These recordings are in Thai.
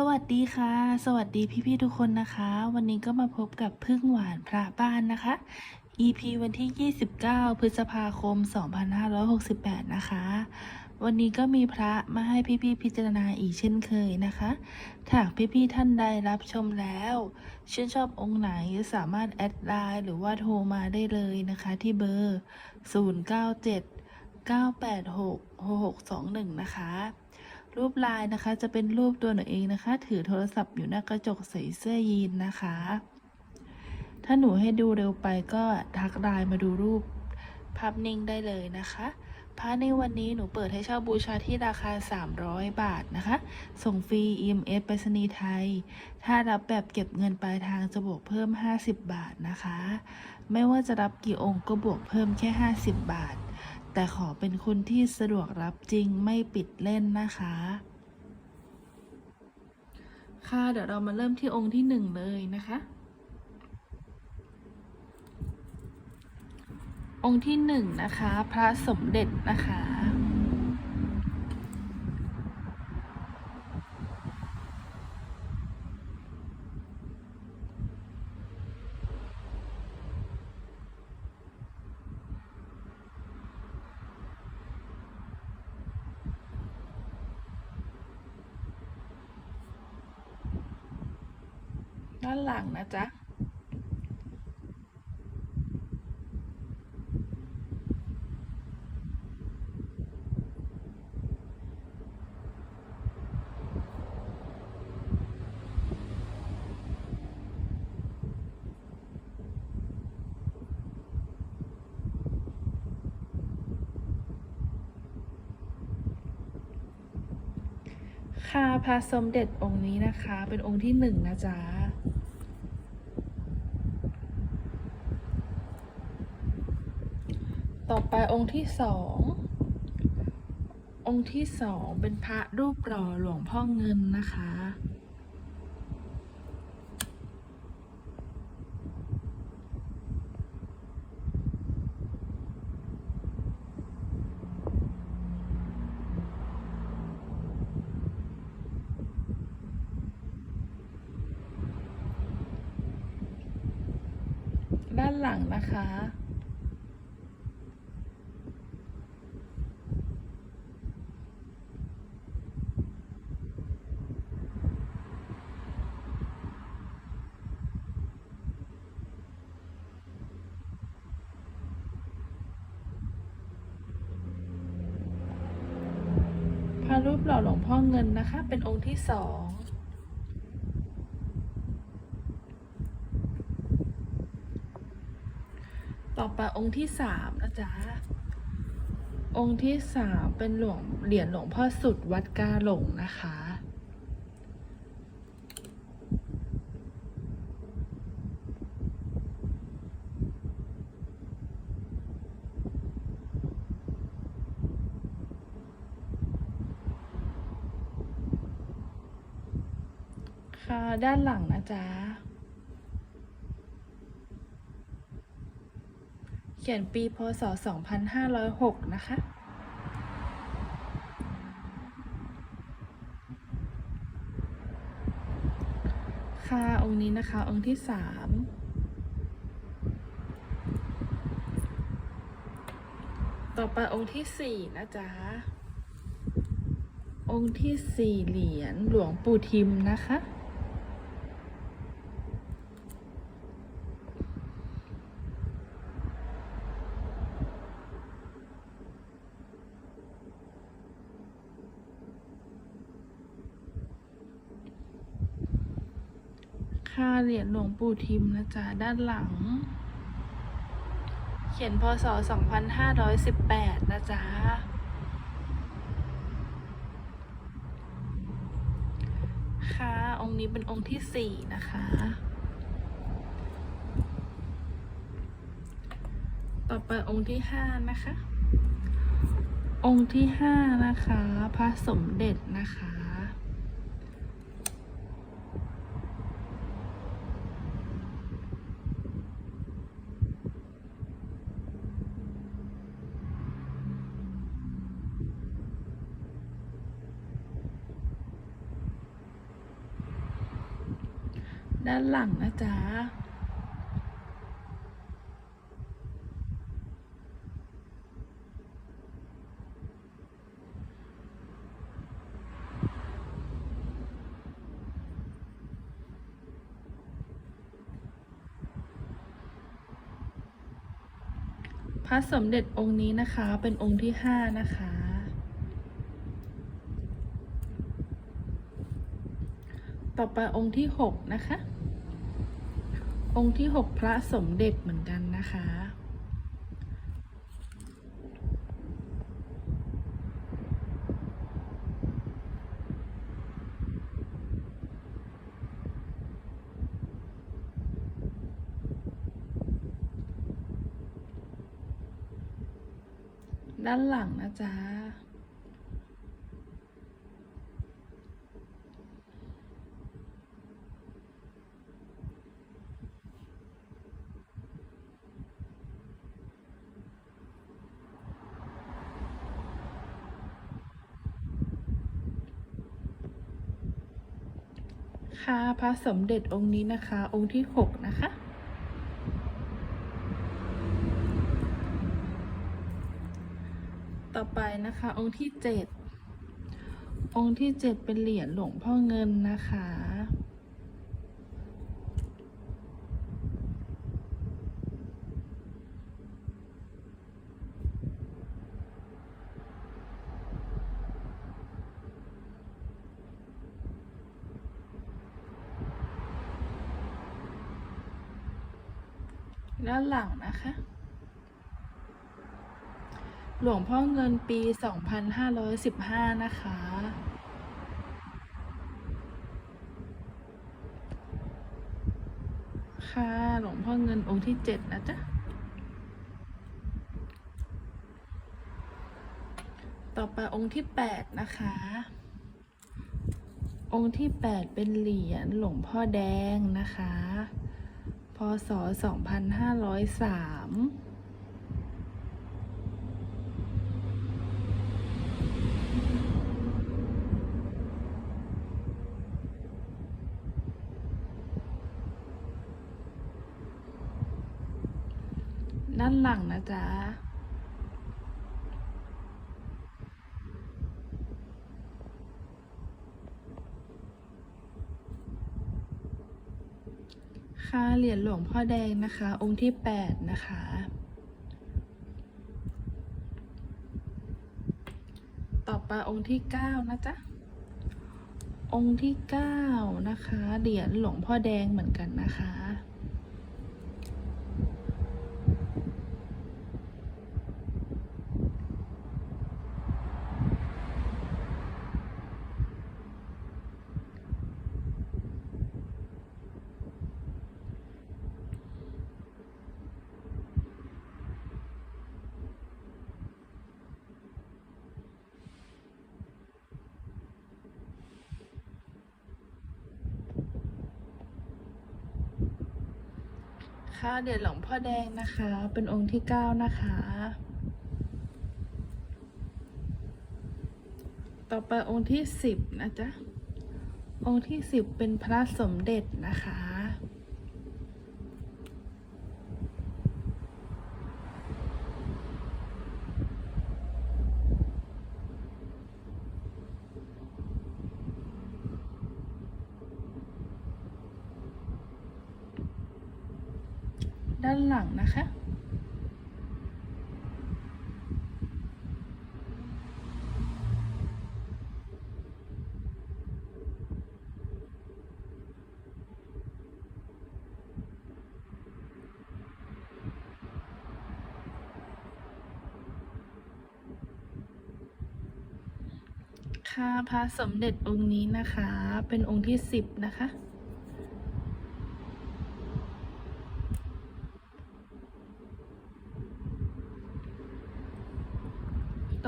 สวัสดีค่ะ สวัสดีพี่ๆทุกคนนะคะ วันนี้ก็มาพบกับพึ่งหวานพระบ้านนะคะ EP วันที่ 29 พฤษภาคม 2568 นะคะ วันนี้ก็มีพระมาให้พี่ๆพิจารณาอีกเช่นเคยนะคะถ้าหากพี่ๆท่านใดรับชมแล้วชื่นชอบองค์ไหนสามารถแอดไลน์หรือว่าโทรมาได้เลยนะคะที่เบอร์ 097 986 6621 นะคะ รูปลายนะคะจะเป็นรูปตัวหนูเองนะคะ ถือโทรศัพท์อยู่หน้ากระจกใส่เสื้อยีนนะคะ ถ้าหนูให้ดูเร็วไปก็ทักไลน์มาดูรูปภาพนิ่งได้เลยนะคะพระในวันนี้หนูเปิดให้เช่าบูชาที่ราคา 300 บาทนะคะ ส่งฟรี EMS ไปรษณีย์ไทย ถ้ารับแบบเก็บเงินปลายทางจะบวกเพิ่ม 50 บาทนะคะ ไม่ว่าจะรับกี่องค์ก็บวกเพิ่มแค่ 50 บาท แต่ขอเป็นคนที่สะดวกรับจริงไม่ปิดเล่นนะคะ ค่ะเดี๋ยวเรามาเริ่มที่องค์ที่หนึ่งเลยนะคะ องค์ที่หนึ่งนะคะ พระสมเด็จนะคะ ด้านหลังนะ จ๊ะ ค่ะพระสมเด็จองค์นี้นะคะ เป็นองค์ที่หนึ่งนะจ๊ะ ต่อไปองค์ที่สอง องค์ที่สองเป็นพระรูปหล่อหลวงพ่อเงินนะคะ ด้านหลังนะคะ พ รูปหล่อหลวงพ่อเงินนะคะ เป็นองค์ที่สองต่อไปองค์ที่สามนะจ๊ะองค์ที่สามเป็นหลวงเหรียญหลวงพ่อสุดวัดกาหลงนะคะ ค่ะ ด้านหลังนะจ๊ะ เขียนปีพศ 2506 นะคะค่ะองค์นี้นะคะ องค์ที่สามต่อไปองค์ที่สี่นะจ๊ะ องค์ที่สี่เหรียญหลวงปู่ทิมนะคะ ค่าเหรียญหลวงปู่ทิมนะจ๊ะ ด้านหลัง เขียนพศ 2518 นะจ๊ะ ค่ะ องค์นี้เป็นองค์ที่สี่นะคะ ต่อไปองค์ที่ห้านะคะ องค์ที่ห้านะคะ พระสมเด็จนะคะ ค ด้านหลังนะจ๊ะพระสมเด็จองค์นี้นะคะเป็นองค์ที่ห้านะคะ ต่อไปองค์ที่หกนะคะ องค์ที่หกพระสมเด็จเหมือนกันนะคะ ด้านหลังนะจ๊ะ พระสมเด็จองค์นี้นะคะ องค์ที่หกนะคะ ต่อไปนะคะองค์ที่เจ็ดองค์ที่เจ็ดเป็นเหรียญหลวงพ่อเงินนะคะ ด้า นหลังนะคะ หลวงพ่อเงินปี 2515 นะคะ ค่ะหลวงพ่อเงินองค์ที่ 7 นะจ๊ะ ต่อไปองค์ที่ 8 นะคะองค์ที่ 8 เป็นเหรียญหลวงพ่อแดงนะคะ พศ 2503ด้านหลังนะจ๊ะ เหรียญหลวงพ่อแดงนะคะ องค์ที่ 8 นะคะ ต่อไปองค์ที่ 9 นะจ๊ะ องค์ที่ 9 นะคะ เหรียญหลวงพ่อแดงเหมือนกันนะคะ คะเดี๋ยวหลวงพ่อแดงนะคะ เป็นองค์ที่เก้านะคะ ต่อไปองค์ที่สิบนะจ๊ะองค์ที่สิบเป็นพระสมเด็จนะคะ ด้า นะคะ ค่ะพระสมเด็จองค์นี้นะคะ เป็นองค์ที่สิบนะคะ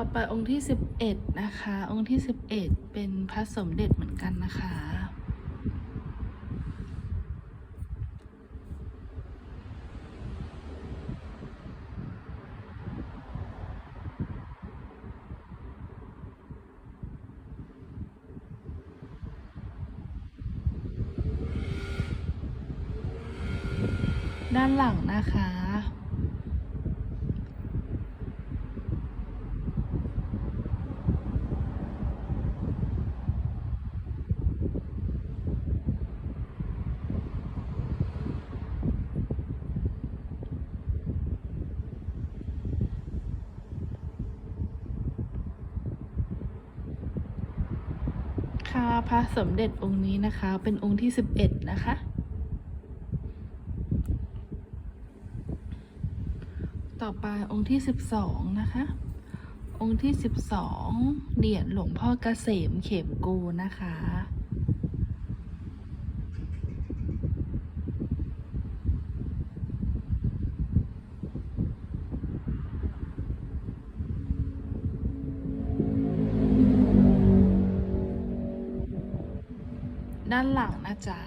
ต่อไปองค์ที่สิบเอ็ดนะคะ องค์ที่สิบเอ็ดเป็นพระสมเด็จเหมือนกันนะคะ ด ด้านหลังนะคะ ค่ะ พระสมเด็จองค์นี้นะคะ เป็นองค์ที่สิบเอ็ดนะคะ ต่อไปองค์ที่สิบสองนะคะ องค์ที่สิบสองเหรียญหลวงพ่อเกษมเขมกูนะคะ จ๊ะ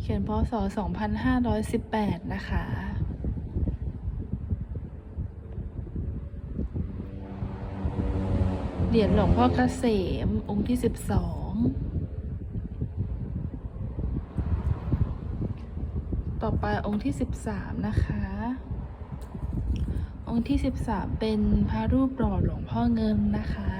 เขียนพศ 2518 นะคะ เหรียญหลวงพ่อเกษม องค์ที่ 12 ต่อไปองค์ที่ 13 นะคะ องค์ที่ 13 เป็นพระรูปหล่อหลวงพ่อเงินนะคะ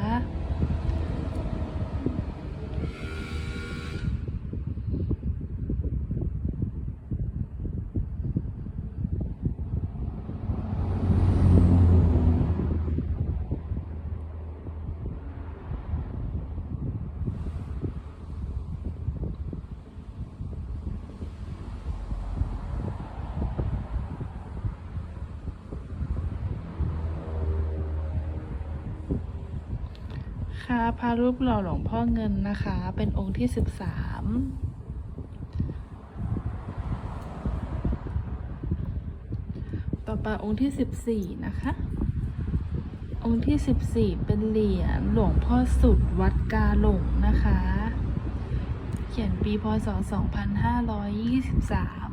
คะพระรูปหล่อหลวงพ่อเงินนะคะ เป็นองค์ที่สิบสามต่อไปองค์ที่สิบสี่นะคะ องค์ที่สิบสี่เป็นเหรียญหลวงพ่อสุดวัดกาหลงนะคะ เขียนปีพศสองพันห้าร้อยยี่สิบสาม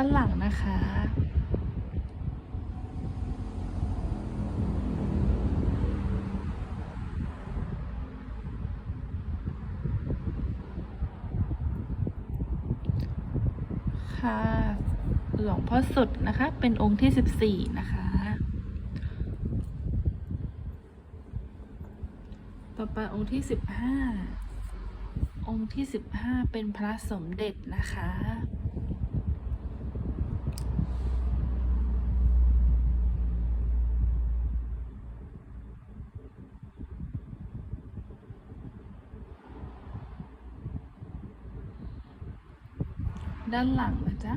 ด้านหลังนะคะ ค่ะ หลวงพ่อสุดนะคะ เป็นองค์ที่สิบสี่นะคะ ต่อไปองค์ที่สิบห้าองค์ที่สิบห้าเป็นพระสมเด็จนะคะ ด้านหลังนะจ๊ะ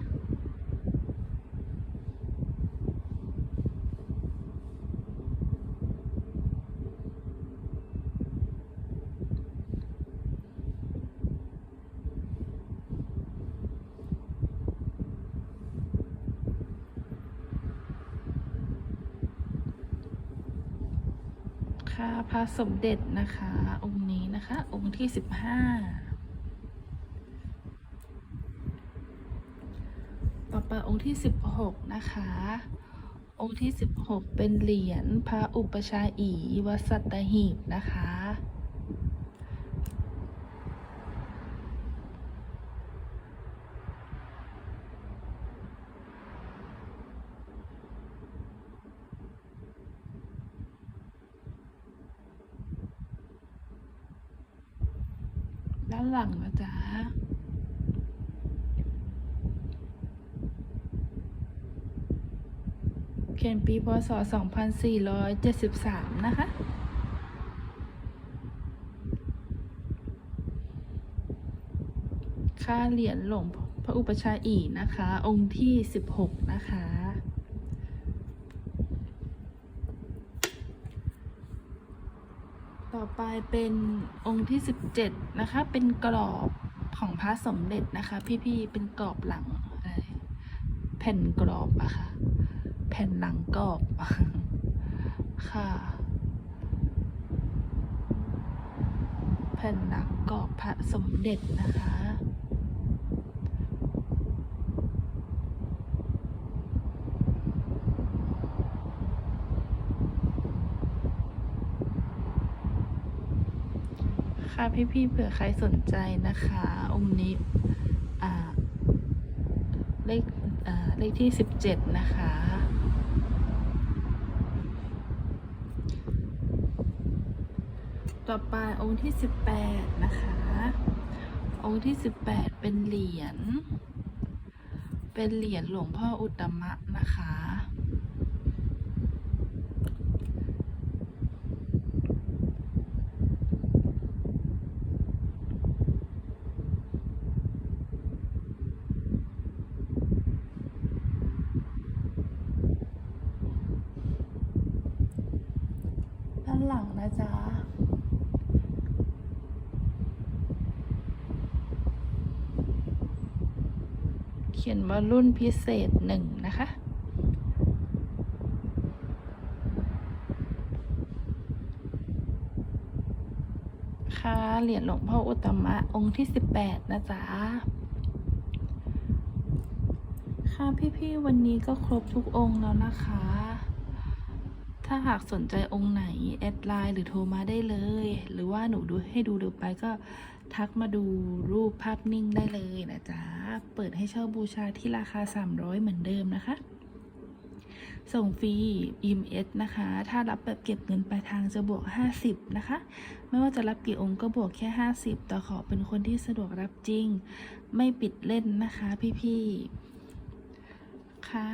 ค่ะพระสมเด็จนะคะ องค์นี้นะคะ องค์ที่สิบห้า ต่ อไปองค์ที่สิบหกนะคะ องค์ที่สิบหกเป็นเหรียญพระอุปชาอีวัดสัตหีบนะคะ ด้านหลังนะจ๊ะ เขียนปีพศ 2473 นะคะ ค่าเหรียญหลวงพระอุปชาอีนะคะ องค์ที่ 16 นะคะ ต่อไปเป็นองค์ที่ 17 นะคะ เป็นกรอบของพระสมเด็จนะคะ พี่ๆ เป็นกรอบหลังแผ่นกรอบอะค่ะ แผ่นหนังกรอบ ค่ะ แผ่นหนังกรอบพระสมเด็จนะคะค่ะพี่ๆเผื่อใครสนใจนะคะ องค์นี้เลขเลขที่สิบเจ็ดนะคะ ต่อไปองค์ที่สิบแปดนะคะ องค์ที่สิบแปดเป็นเหรียญ เป็นเหรียญหลวงพ่ออุตตมะนะคะ ด้านหลังนะจ๊ะ เขียนว่ารุ่นพิเศษหนึ่งนะคะค่ะเหรียญหลวงพ่ออุตมะองค์ที่สิบแปดนะจ๊ะ ค่ะพี่ๆ วันนี้ก็ครบทุกองค์แล้วนะคะ ถ้าหากสนใจองค์ไหน แอดไลน์หรือโทรมาได้เลย หรือว่าหนูดูให้ดูเร็วไปก็ ทักมาดูรูปภาพนิ่งได้เลยนะจ๊ะ เปิดให้เช่าบูชาที่ราคา 300 เหมือนเดิมนะคะ ส่งฟรี EMS นะคะ ถ้ารับแบบเก็บเงินปลายทางจะบวก 50 นะคะ ไม่ว่าจะรับกี่องค์ก็บวกแค่ 50 แต่ขอเป็นคนที่สะดวกรับจริง ไม่ปิดเล่นนะคะพี่ๆ ค่ะ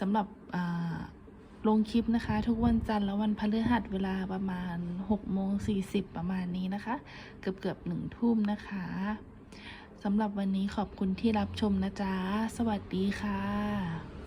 สำหรับอ่า ลงคลิปนะคะ ทุกวันจันทร์และวันพฤหัสเวลาประมาณ6โมง40 ประมาณนี้นะคะ เกือบเกือบหนึ่งทุ่มนะคะสำหรับวันนี้ขอบคุณที่รับชมนะจ๊ะ สวัสดีค่ะ